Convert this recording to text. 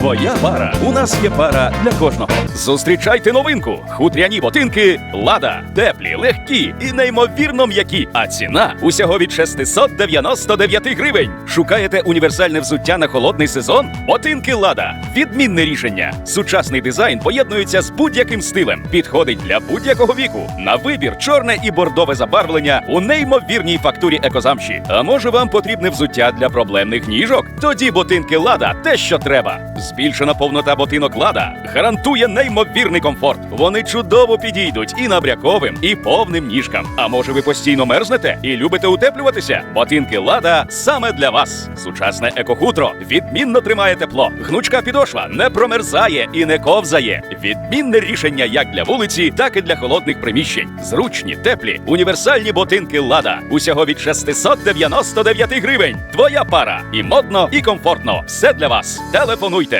Твоя пара. У нас є пара для кожного. Зустрічайте новинку. Хутряні ботинки Лада. Теплі, легкі і неймовірно м'які. А ціна усього від 699 гривень. Шукаєте універсальне взуття на холодний сезон? Ботинки Лада. Відмінне рішення. Сучасний дизайн поєднується з будь-яким стилем. Підходить для будь-якого віку. На вибір чорне і бордове забарвлення у неймовірній фактурі екозамші. А може вам потрібне взуття для проблемних ніжок? Тоді ботинки Лада те, що треба. Збільшена повнота ботинок Лада гарантує неймовірний комфорт. Вони чудово підійдуть і набряковим, і повним ніжкам. А може ви постійно мерзнете і любите утеплюватися? Ботинки Лада саме для вас. Сучасне екохутро відмінно тримає тепло. Гнучка підошва не промерзає і не ковзає. Відмінне рішення як для вулиці, так і для холодних приміщень. Зручні, теплі, універсальні ботинки Лада. Усього від 699 гривень. Твоя пара. І модно, і комфортно. Все для вас. Телефонуйте